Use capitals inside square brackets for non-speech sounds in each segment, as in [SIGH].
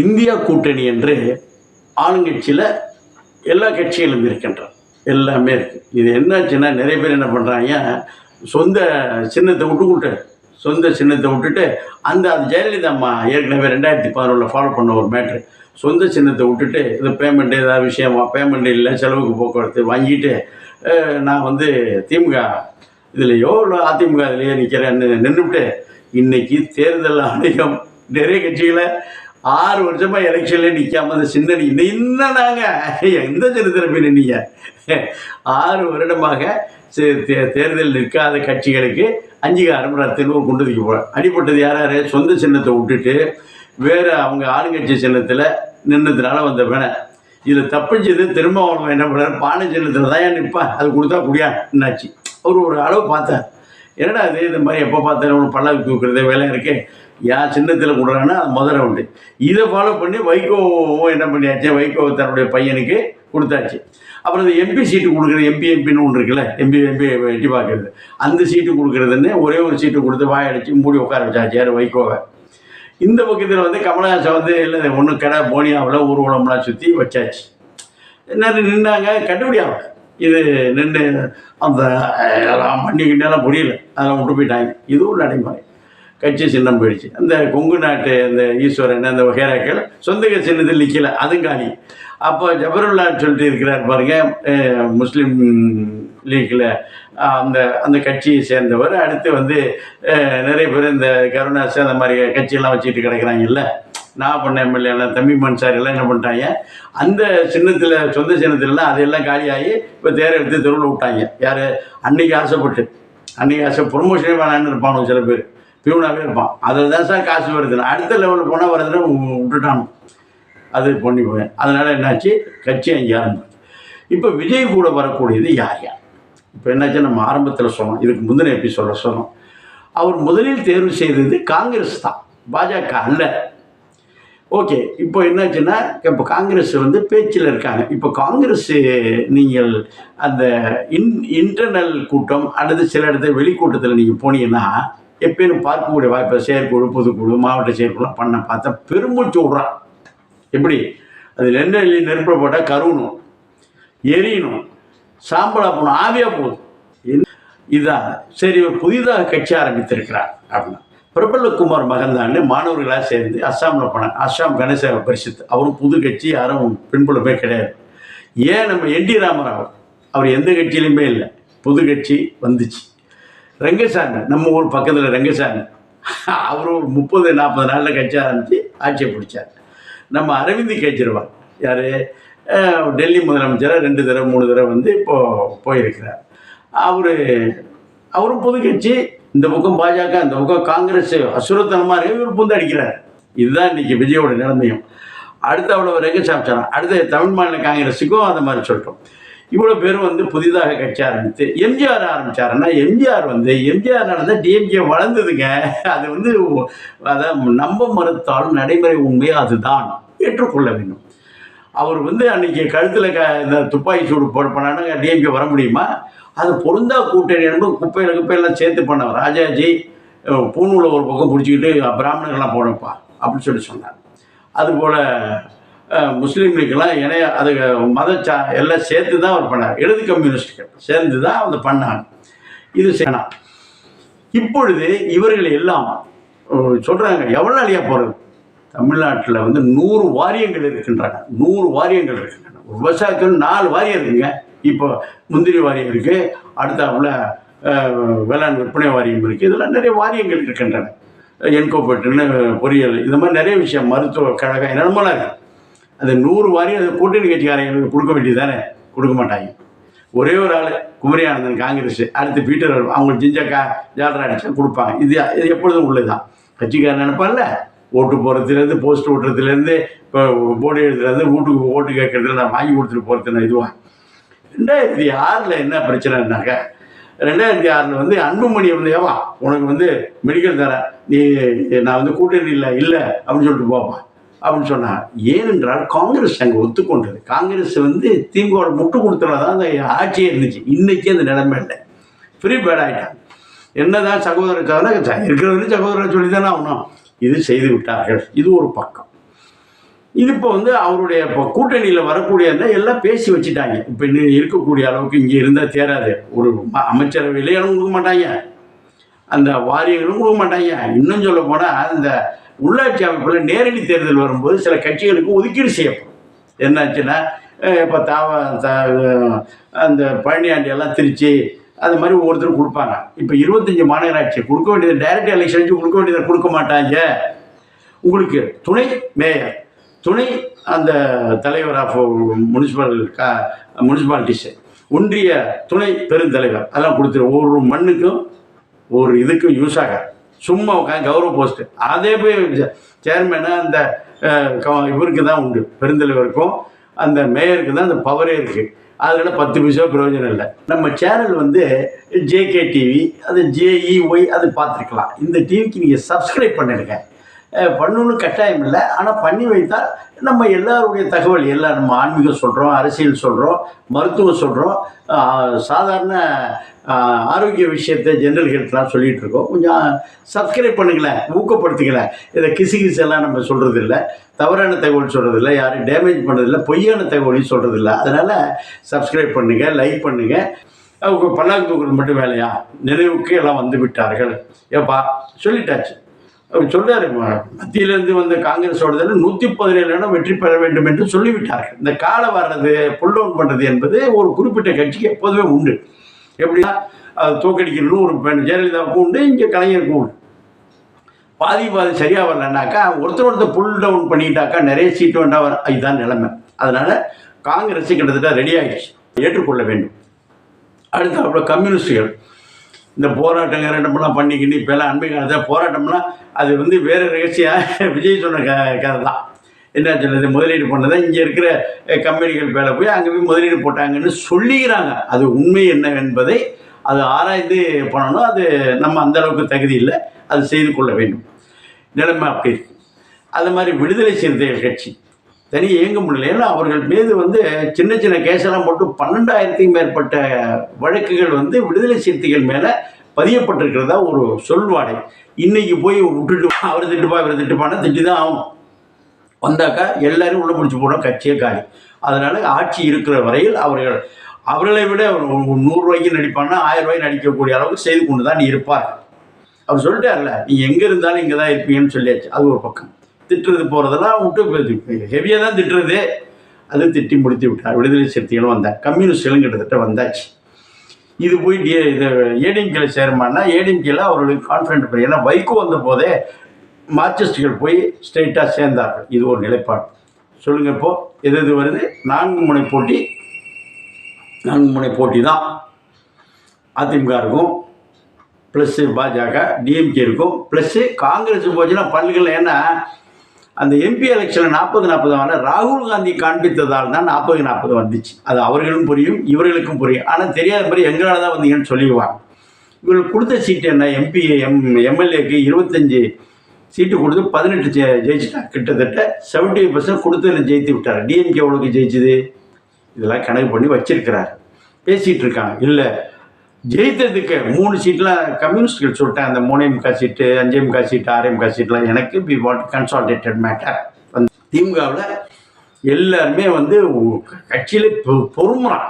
India கூட்டணி என்று ஆளுங்கட்சியில் எல்லா கட்சிகளும் இருக்கின்றன. எல்லாமே இருக்குது இது என்னாச்சுன்னா நிறைய பேர் என்ன பண்ணுறாங்க சொந்த சின்னத்தை விட்டுக்கிட்டு சொந்த சின்னத்தை விட்டுட்டு அந்த அது ஜெயலலிதா அம்மா ஏற்கனவே ரெண்டாயிரத்தி பதினொன்றில் ஃபாலோ பண்ண ஒரு மேட்ரு சொந்த சின்னத்தை விட்டுட்டு இந்த பேமெண்ட் ஏதாவது விஷயமா பேமெண்ட் இல்லை செலவுக்கு போக்குவரத்து வாங்கிட்டு நான் வந்து திமுக இதில் இல்லை அதிமுக இதுலையோ நிற்கிறேன்னு நின்றுவிட்டு இன்றைக்கி தேர்தல் ஆணையம் நிறைய கட்சிகளை ஆறு வருஷமா எலெக்ஷன்ல நிற்காம அந்த சின்ன இன்னும் நாங்க எந்த சின்னத்தில் போய் நின்னீங்க ஆறு வருடமாக சே- தே- தேர்தல் நிற்காத கட்சிகளுக்கு அங்கீகாரம் ரத்துன்னு கொண்டு வைக்க போகிறேன் அடிப்பட்டது யார் யார் சொந்த சின்னத்தை விட்டுட்டு வேறு அவங்க ஆளுங்கட்சி சின்னத்தில் நின்னதுனால வந்த வேணை இதில் தப்பிச்சது திருமாவளவன் என்ன பண்ணுறாரு பானை சின்னத்தில் தான் ஏன் நிற்பான் அது கொடுத்தா குடியா? என்னாச்சு? அவர் ஒரு அளவு பார்த்தார். என்னடா இது? இந்த மாதிரி எப்போ பார்த்தாலும் ஒரு பல்லாக்கு தூக்குறது வேலை இருக்குது யார் சின்னத்தில் கொடுறாங்கன்னா அது முதல்ல உண்டு. இதை ஃபாலோ பண்ணி வைகோவும் என்ன பண்ணியாச்சு? வைகோ தன்னுடைய பையனுக்கு கொடுத்தாச்சு. அப்புறம் இந்த எம்பி சீட்டு கொடுக்குற எம்பி எம்பின்னு ஒன்று இருக்குல்ல? எம்பி எம்பி எட்டி பார்க்குறது. அந்த சீட்டு கொடுக்குறதுன்னு ஒரே ஒரு சீட்டு கொடுத்து வாயடிச்சு மூடி உட்கார வச்சாச்சு. யார்? வைகோவை. இந்த பக்கத்தில் வந்து கமலஹாசன் வந்து இல்லை ஒன்று கடை போனியாவில் ஊர்வலம்லாம் சுற்றி வச்சாச்சு. என்ன நின்றாங்க கண்டுபிடியாமல் இது நின்று அந்த அஹ், பண்ணிக்கிட்டேலாம் புரியல அதெல்லாம் விட்டு போயிட்டாங்க. இதுவும் நடைமுறை. கட்சி சின்னம் போயிடுச்சு. அந்த கொங்கு நாட்டு அந்த ஈஸ்வரன் அந்த வகைராக்கள் சொந்த சின்னத்தில் நிற்கல அதுவும் காலி. அப்போ ஜபருல்லா சொல்லிட்டு இருக்கிறார் பாருங்க முஸ்லீம் லீக்கில் அந்த அந்த கட்சியை சேர்ந்தவர். அடுத்து வந்து நிறைய பேர் இந்த கருணாஸ் அந்த மாதிரி கட்சியெல்லாம் வச்சுட்டு கிடக்குறாங்கல்ல. நான் பண்ண எம்எல்ஏ எல்லாம் தம்பி மன்சார் எல்லாம் என்ன பண்ணிட்டாங்க? அந்த சின்னத்தில் சொந்த சின்னத்துலலாம் அதையெல்லாம் காலியாகி இப்போ தேர் எடுத்து தெருவில் விட்டாங்க. யார்? அன்னைக்கு ஆசைப்பட்டு. அன்னைக்கு ஆசை ப்ரொமோஷனே வேணான்னு இருப்பானோ சில பேர். பியூனாகவே இருப்பான் அதில் தான் சார் காசு வருது. அடுத்த லெவலில் போனால் வருதுன்னு விட்டுட்டான். அது பண்ணி போய் அதனால் என்னாச்சு? கட்சி அங்கே இப்போ விஜய் கூட வரக்கூடியது யார் யார்? இப்போ என்னாச்சு? நம்ம ஆரம்பத்தில் சொன்னோம். இதுக்கு முந்தின எபிசோட சொன்னோம். அவர் முதலில் தேர்வு செய்தது காங்கிரஸ் தான். பாஜக அல்ல. ஓகே. இப்போ என்னாச்சுன்னா இப்போ காங்கிரஸ் வந்து பேச்சில் இருக்காங்க. இப்போ காங்கிரஸ் நீங்கள் அந்த இன் இன்டர்னல் கூட்டம் அல்லது சில இடத்துல வெளிக்கூட்டத்தில் நீங்கள் போனீங்கன்னா எப்பயும் பார்க்கக்கூடிய வாய்ப்பை செயற்குழு பொதுக்குழு மாவட்ட செயற்குழுலாம் பண்ண பார்த்தா பெருமூச்சு விட்றான் எப்படி? அது நெல்லை நெருப்பில் போட்டால் கருவணும் எரியணும் சாம்பலாக போகணும் ஆவியாக போகுது. இதுதான் இதான் சரி ஒரு புதிதாக கட்சி ஆரம்பித்திருக்கிறார் அப்படின்னா. பிரபலகுமார் மகந்தான்னு மாணவர்களாக சேர்ந்து அஸ்ஸாமில் போனாங்க. அஸ்ஸாம் கணேச பரிசுத்து அவரும் புது கட்சி யாரும் பின்புலமே கிடையாது. ஏன் நம்ம என் டி ராமராவ்? அவர் எந்த கட்சியிலுமே இல்லை. புது கட்சி வந்துச்சு. ரங்கசாமி நம்ம ஊர் பக்கத்தில் ரங்கசாமி. அவர் ஒரு முப்பது நாற்பது நாளில் கட்சி ஆரம்பித்து ஆட்சியை பிடிச்சார். நம்ம அரவிந்த் கெஜ்ரிவால் யார்? டெல்லி முதலமைச்சராக ரெண்டு தடவை மூணு தடவை வந்து இப்போது போயிருக்கிறார். அவர் அவரும் பொது கட்சி இந்த பக்கம் பாஜக இந்த பக்கம் காங்கிரஸ் அசுரத்தனமாக இருக்கு இவர் புந்து அடிக்கிறார். இதுதான் இன்றைக்கி விஜயோட நிலைமையும். அடுத்து அவ்வளோ ரங்கசாமிச்சாரம் அடுத்து தமிழ் மாநில காங்கிரஸுக்கும் அந்த மாதிரி சொல்லிட்டோம். இவ்வளோ பேரும் வந்து புதிதாக கட்சி ஆரம்பித்து எம்ஜிஆர் ஆரம்பிச்சாருன்னா எம்ஜிஆர் வந்து எம்ஜிஆர் தான் டிஎம்கே வளர்ந்ததுங்க. அது வந்து அதை நம்ப மறுத்தாலும் நடைமுறை உண்மை அதுதான். ஏற்றுக்கொள்ள வேண்டும். அவர் வந்து அன்னைக்கு கழுத்தில் க இந்த துப்பாக்கி சூடு போட பண்ணாங்க டிஎம்கே வர முடியுமா? அது பொருந்தா கூட்டணி என்பது குப்பையில் குப்பையெல்லாம் சேர்த்து பண்ணவர். ராஜாஜி பூணூலை ஒரு பக்கம் பிடிச்சிக்கிட்டு பிராமணர்கள்லாம் போடப்பா அப்படின்னு சொல்லி சொன்னார். அதுபோல் முஸ்லீம்களுக்கெல்லாம் இணைய அது மத சா எல்லாம் சேர்த்து தான் அவர் பண்ணார். இடது கம்யூனிஸ்டுகள் சேர்ந்து தான் அவர் பண்ணாங்க. இது செய்யணும் இப்பொழுது இவர்கள் எல்லாம் சொல்கிறாங்க எவ்வளோ அழியா போகிறது தமிழ்நாட்டில் வந்து நூறு வாரியங்கள் இருக்கின்றன. நூறு வாரியங்கள் இருக்கின்றன. ஒரு விவசாயத்தில் நாலு வாரியம் இருக்குங்க. இப்போ முந்திரி வாரியம் இருக்குது அடுத்தாப்புல வேளாண் விற்பனை வாரியம் இருக்குது இதெல்லாம் நிறைய வாரியங்கள் இருக்கின்றன. என்கோபெட்டுன்னு பொறியியல் இந்த மாதிரி நிறைய விஷயம் மருத்துவ கழகம் என்னென்னமோலாம் இருக்குது அந்த நூறு வாரியும் அது கூட்டணி கட்சிக்காரங்களுக்கு கொடுக்க வேண்டியது தானே கொடுக்க மாட்டாங்க. ஒரே ஒரு ஆள் குமரியானந்தன் காங்கிரஸ் அடுத்து பீட்டர் அவங்க ஜிஞ்சக்கா ஜாலரா அடிச்சா கொடுப்பாங்க. இது இது எப்பொழுதும் உள்ளதுதான். கட்சிக்காரன் நினைப்பான்ல? ஓட்டு போகிறதுலேருந்து போஸ்ட் ஓட்டுறதுலேருந்து இப்போ போர்டு எழுதுறது வீட்டுக்கு ஓட்டு கேட்கறதுல நான் வாங்கி கொடுத்துட்டு போகிறது இதுவாக ரெண்டாயிரத்தி ஆறில் என்ன பிரச்சனைனாக்க ரெண்டாயிரத்தி ஆறில் வந்து அன்புமணி வந்து ஏவா உனக்கு வந்து மெடிக்கல் தரேன். நீ நான் வந்து கூட்டணி இல்லை இல்லை அப்படின்னு சொல்லிட்டு போப்பா. அப்படின்னு சொன்னார் ஏனென்றால் காங்கிரஸ் அங்கே ஒத்துக்கொண்டது. காங்கிரஸ் வந்து திமுகவோட முட்டு கொடுத்தனால தான் அந்த ஆட்சியே இருந்துச்சு. இன்றைக்கே அந்த நிலைமை இல்லை. ஃப்ரீ பேட் ஆகிட்டாங்க என்னதான் சகோதர இருக்கிறவரையும் சகோதரர் சொல்லி தானே ஆகணும். இது செய்து விட்டார்கள். இது ஒரு பக்கம். இது இப்போ வந்து அவருடைய இப்போ கூட்டணியில் வரக்கூடிய எல்லாம் பேசி வச்சுட்டாங்க. இப்போ இன்னும் இருக்கக்கூடிய அளவுக்கு இங்கே இருந்தால் தேராது. ஒரு ம- அமைச்சரவையிலே இடம் கொடுக்க மாட்டாங்க. அந்த வாரியங்களும் கொடுக்க மாட்டாங்க. இன்னும் சொல்ல போனால் அந்த உள்ளாட்சி அமைப்பில் நேரடி தேர்தல் வரும்போது சில கட்சிகளுக்கு ஒதுக்கீடு செய்யப்படும். என்னாச்சுன்னா இப்போ தாவ த- அந்த பழனியாண்டி எல்லாம் திருச்சி அது மாதிரி ஒவ்வொருத்தரும் கொடுப்பாங்க. இப்போ இருபத்தஞ்சி மாநகராட்சி கொடுக்க வேண்டியது டைரக்ட் எலெக்ஷன் வச்சு கொடுக்க வேண்டியதை கொடுக்க மாட்டாங்க. உங்களுக்கு துணை மேயர் துணை அந்த தலைவர் ஆஃப் முனிசிபல் கா முனிசிபாலிட்டிஸு ஒன்றிய துணை பெருந்தலைவர் அதெல்லாம் கொடுத்துரு. ஒவ்வொரு மண்ணுக்கும் ஒரு இதுக்கும் யூஸ் ஆகாது. சும்மா உட்காந்து கௌரவ போஸ்ட்டு அதே போய் சேர்மேனாக அந்த இவருக்கு தான் உண்டு. பெருந்தலைவருக்கும் அந்த மேயருக்கு தான் அந்த பவரே இருக்குது அதில் பத்து பைசா பிரயோஜனம் இல்லை. நம்ம சேனல் வந்து ஜேகே டிவி அது ஜேஇஒய் அது பார்த்துருக்கலாம். இந்த டிவிக்கு நீங்கள் சப்ஸ்கிரைப் பண்ணிடுங்க. பண்ணணும்னு கட்டாயம் இல்லை. ஆனால் பண்ணி வைத்தால் நம்ம எல்லாருடைய தகவல் எல்லாம் நம்ம ஆன்மீகம் சொல்கிறோம் அரசியல் சொல்கிறோம் மருத்துவம் சொல்கிறோம் சாதாரண ஆரோக்கிய விஷயத்தை ஜென்ரல் ஹெல்த்லாம் சொல்லிகிட்டு இருக்கோம். கொஞ்சம் சப்ஸ்கிரைப் பண்ணுங்களேன் ஊக்கப்படுத்துங்களேன். இதை கிசு கிசெல்லாம் நம்ம சொல்கிறது இல்லை தவறான தகவல் சொல்கிறது இல்லை யாரும் டேமேஜ் பண்ணுறதில்ல பொய்யான தகவலையும் சொல்கிறது இல்லை அதனால் சப்ஸ்கிரைப் பண்ணுங்கள் லைக் பண்ணுங்கள் அவங்க பல்லாக்கு தூக்குறது மட்டும் வேலையா? நினைவுக்கு எல்லாம் வந்து விட்டார்கள். ஏப்பா சொல்லிட்டாச்சு. அவர் சொல்றாரு ம- மத்தியிலிருந்து வந்த காங்கிரஸோடதில் நூற்றி பதினேழு இடம் வெற்றி பெற வேண்டும் என்று சொல்லிவிட்டார்கள். இந்த காலை வர்றது புல் டவுன் பண்ணுறது என்பது ஒரு குறிப்பிட்ட கட்சிக்கு எப்போதுமே உண்டு. எப்படின்னா அது தோக்கடிக்கணும்னு ஒரு பெண் ஜெயலலிதாவுக்கும் உண்டு இங்கே கலைஞருக்கும் உண்டு. பாதி பாதி சரியாக வரலன்னாக்கா ஒருத்தர் ஒருத்தர் புல் டவுன் பண்ணிட்டாக்கா நிறைய சீட்டு வேண்டாம் வர இதுதான் நிலைமை. அதனால் காங்கிரஸ் கிட்டத்தட்ட ரெடி ஆகிடுச்சு ஏற்றுக்கொள்ள வேண்டும். அடுத்து அப்புறம் கம்யூனிஸ்டுகள் இந்த போராட்டங்க ரெண்டமெல்லாம் பண்ணிக்கின்னு இப்போல்லாம் அண்மை காலத்தில் போராட்டம்னா அது வந்து வேறு ரகசியம் [LAUGHS] விஜய் சொன்ன க கதை தான் என்ன சொல்றது? முதலீடு பண்ணதை இங்கே இருக்கிற கம்பெனிகள் மேலே போய் அங்கே போய் முதலீடு போட்டாங்கன்னு சொல்லிக்கிறாங்க. அது உண்மை என்ன என்பதை அது ஆராய்ந்து பண்ணணும். அது நம்ம அந்த அளவுக்கு தகுதி இல்லை. அது செய்து கொள்ள வேண்டும். நிலைமை அப்படி இருக்குது அது மாதிரி விடுதலை சிறுத்தைகள் கட்சி. தனி இயங்க முடியல. ஏன்னா அவர்கள் மீது வந்து சின்ன சின்ன கேஸெல்லாம் போட்டு பன்னெண்டாயிரத்துக்கும் மேற்பட்ட வழக்குகள் வந்து விடுதலை சிறுத்தைகள் மேலே பதியப்பட்டிருக்கிறதா ஒரு சொல்வாடை. இன்னைக்கு போய் விட்டுட்டு அவர் திட்டுப்பா இவர் திட்டுப்பானா திட்டி தான் ஆகும் வந்தாக்கா எல்லாரும் உள்ள பிடிச்சி போட கட்சியே காலி. அதனால ஆட்சி இருக்கிற வரையில் அவர்கள் அவர்களை விட ஒரு நூறு நடிப்பான்னா ஆயிரம் ரூபாய்க்கு நடிக்கக்கூடிய அளவுக்கு செய்து கொண்டு தான் இருப்பார் அவர் சொல்லிட்டார்ல நீ எங்கே இருந்தாலும் இங்கே தான் இருப்பீங்கன்னு சொல்லியாச்சு. அது ஒரு பக்கம். திட்டுறது போகிறதெல்லாம் விட்டு ஹெவியாக தான் திட்டுறது. அது திட்டி முடித்து விட்டார். விடுதலை சிறுத்தைகளும் வந்தார். கம்யூனிஸ்டுகளும் கிட்டத்தட்ட வந்தாச்சு. இது போய் டி இது ஏடிஎம்கேல சேருமானா ஏடிஎம்கேல அவர்களுக்கு கான்ஃபிடென்ட் பண்ணி ஏன்னா வைகோ வந்த போதே மார்க்சிஸ்டுகள் போய் ஸ்ட்ரெயிட்டாக சேர்ந்தார்கள். இது ஒரு நிலைப்பாடு. சொல்லுங்கள் இப்போ எது எது வருது? நான்கு முனை போட்டி. நான்கு முனை போட்டி தான் அதிமுக இருக்கும். ப்ளஸ்ஸு பாஜக டிஎம்கே இருக்கும். ப்ளஸ்ஸு காங்கிரஸ் போச்சுன்னா பல்கலை ஏன்னா அந்த எம்பி எலெக்ஷனில் நாற்பது நாற்பது ஆனால் ராகுல் காந்தி காண்பித்ததால் தான் நாற்பது நாற்பது வந்துச்சு. அது அவர்களும் புரியும் இவர்களுக்கும் புரியும். ஆனால் தெரியாத மாதிரி எங்களால் தான் வந்தீங்கன்னு சொல்லிடுவாங்க. இவர்கள் கொடுத்த சீட்டு என்ன? எம்பி எம் எம்எல்ஏக்கு இருபத்தஞ்சி சீட்டு கொடுத்து பதினெட்டு ஜெ ஜெயிச்சிட்டாங்க கிட்டத்தட்ட செவன்ட்டி பர்சன்ட் கொடுத்து ஜெயித்து விட்டார். டிஎம்கே எவ்வளோக்கு ஜெயிச்சுது? இதெல்லாம் கணக்கு பண்ணி வச்சிருக்கிறார். பேசிகிட்டு இருக்காங்க. இல்லை ஜெயித்ததுக்கு மூணு சீட்லாம் கம்யூனிஸ்ட்கள் சொல்லிட்டேன். அந்த மூணே முக்கால் சீட்டு அஞ்சே முக்கால் சீட்டு ஆறே சீட்லாம் எனக்கு பி வாட் கன்சால்டேட்டட் மேட்டர் வந்து திமுகவில் எல்லாருமே வந்து கட்சியில் பொறுமுறான்.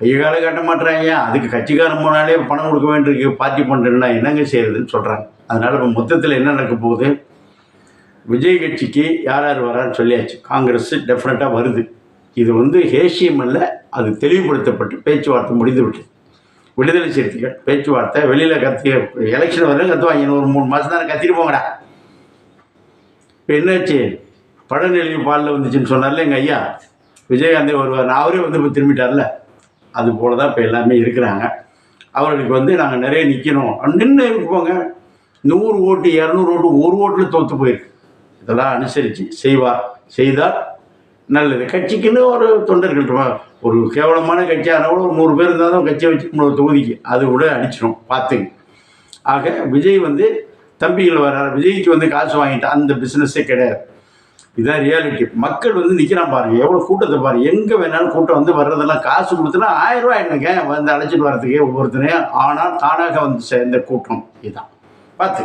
கை கால காட்ட மாட்டுறாங்க. அதுக்கு கட்சிக்காரன் போனாலே பணம் கொடுக்க வேண்டியிருக்கு. பார்ட்டி பண்ணுறேன்னா என்னங்க செய்யறதுன்னு சொல்கிறாங்க அதனால் இப்போ மொத்தத்தில் என்ன நடக்க போகுது? விஜய் கட்சிக்கு யார் யார் வரான்னு சொல்லியாச்சு. காங்கிரஸ் டெஃபினட்டாக வருது. இது வந்து ஹேஷியம் அல்ல அது தெளிவுபடுத்தப்பட்டு பேச்சுவார்த்தை முடிந்து விட்டது. விடுதலை சிறுத்தைகள் பேச்சுவார்த்தை வெளியில் கத்தி எலெக்ஷன் வரையும் கத்துவாங்க. இன்னும் ஒரு மூணு மாதம் தானே கத்திட்டு போங்கடா. இப்போ என்னாச்சு? பழநெல்லி பாலில் வந்துச்சுன்னு சொன்னார்ல எங்கள் ஐயா. விஜயகாந்தே வருவார். நான் அவரே வந்து இப்போ திரும்பிட்டார்ல. அது போல தான் இப்போ எல்லாமே இருக்கிறாங்க. அவர்களுக்கு வந்து நாங்கள் நிறைய நிற்கணும் நின்று போங்க? நூறு ஓட்டு இரநூறு ஓட்டு ஒரு ஓட்டில் தோற்று போயிருக்கு. இதெல்லாம் அனுசரித்து செய்வார். செய்தால் நல்லது. கட்சிக்குன்னு ஒரு தொண்டர்கள் இருப்பா- ஒரு கேவலமான கட்சியாக கூட ஒரு நூறு பேர் இருந்தால் தான் கட்சியை வச்சு நம்மளோட தொகுதிக்கு அது கூட அடிச்சிடும் பார்த்துங்க ஆக விஜய் வந்து தம்பிகள் வர்றார் விஜய்க்கு வந்து காசு வாங்கிட்டா அந்த பிஸ்னஸே கிடையாது. இதான் ரியாலிட்டி மக்கள் வந்து நிற்கிறான் பாருங்க. எவ்வளோ கூட்டத்தை பாருங்க எங்கே வேணாலும் கூட்டம் வந்து வர்றதெல்லாம் காசு கொடுத்தனா ஆயிரம் ரூபாய் என்னங்க வந்து அழைச்சிட்டு வர்றதுக்கே ஒவ்வொருத்தனையும். ஆனால் தானாக வந்து சேர்ந்த கூட்டம் இதுதான் பார்த்து.